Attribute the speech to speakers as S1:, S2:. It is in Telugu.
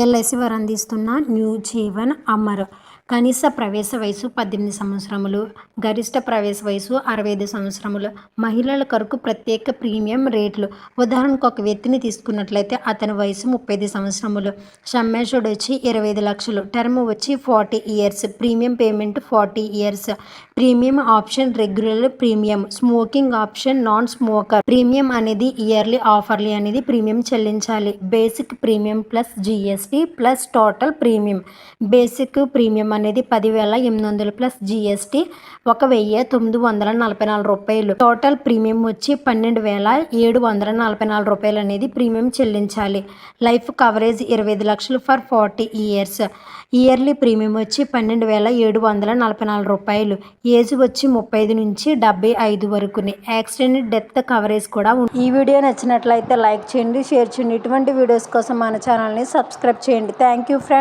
S1: ఎల్ఐసి వారు అందిస్తున్న న్యూ జీవన్ అమర్. కనీస ప్రవేశ వయసు పద్దెనిమిది సంవత్సరములు గరిష్ట ప్రవేశ వయసు అరవై ఐదు సంవత్సరములు. మహిళల కొరకు ప్రత్యేక ప్రీమియం రేట్లు. ఉదాహరణకు ఒక వ్యక్తిని తీసుకున్నట్లయితే అతని వయసు ముప్పై ఐదు సంవత్సరములు. సమ్మేషుడ్ వచ్చి ఇరవై ఐదు లక్షలు. టర్మ్ వచ్చి forty years. Premium payment forty years. Premium option regular premium. Smoking option non smoker premium అనేది ఇయర్లీ ఆఫర్లీ అనేది ప్రీమియం చెల్లించాలి. Basic premium plus GST plus total premium. Basic premium అనేది పదివేల ఎనిమిది వందలు ప్లస్ జిఎస్టీ ఒక వెయ్యి తొమ్మిది వందల నలభై నాలుగు రూపాయలు. టోటల్ ప్రీమియం వచ్చి పన్నెండు వేల ఏడు వందల నలభై నాలుగు రూపాయలు అనేది ప్రీమియం చెల్లించాలి. లైఫ్ కవరేజ్ ఇరవై ఐదు లక్షలు for forty years. Yearly premium వచ్చి పన్నెండు వేల ఏడు వందల నలభై నాలుగు రూపాయలు. ఏజ్ వచ్చి ముప్పై ఐదు నుంచి డెబ్బై ఐదు వరకుని యాక్సిడెంట్ డెత్ కవరేజ్ కూడా ఉంది ఈ వీడియో నచ్చినట్లయితే లైక్ చేయండి షేర్ చేయండి. ఇటువంటి వీడియోస్ కోసం మన ఛానల్ని సబ్స్క్రైబ్ చేయండి. Thank you friends.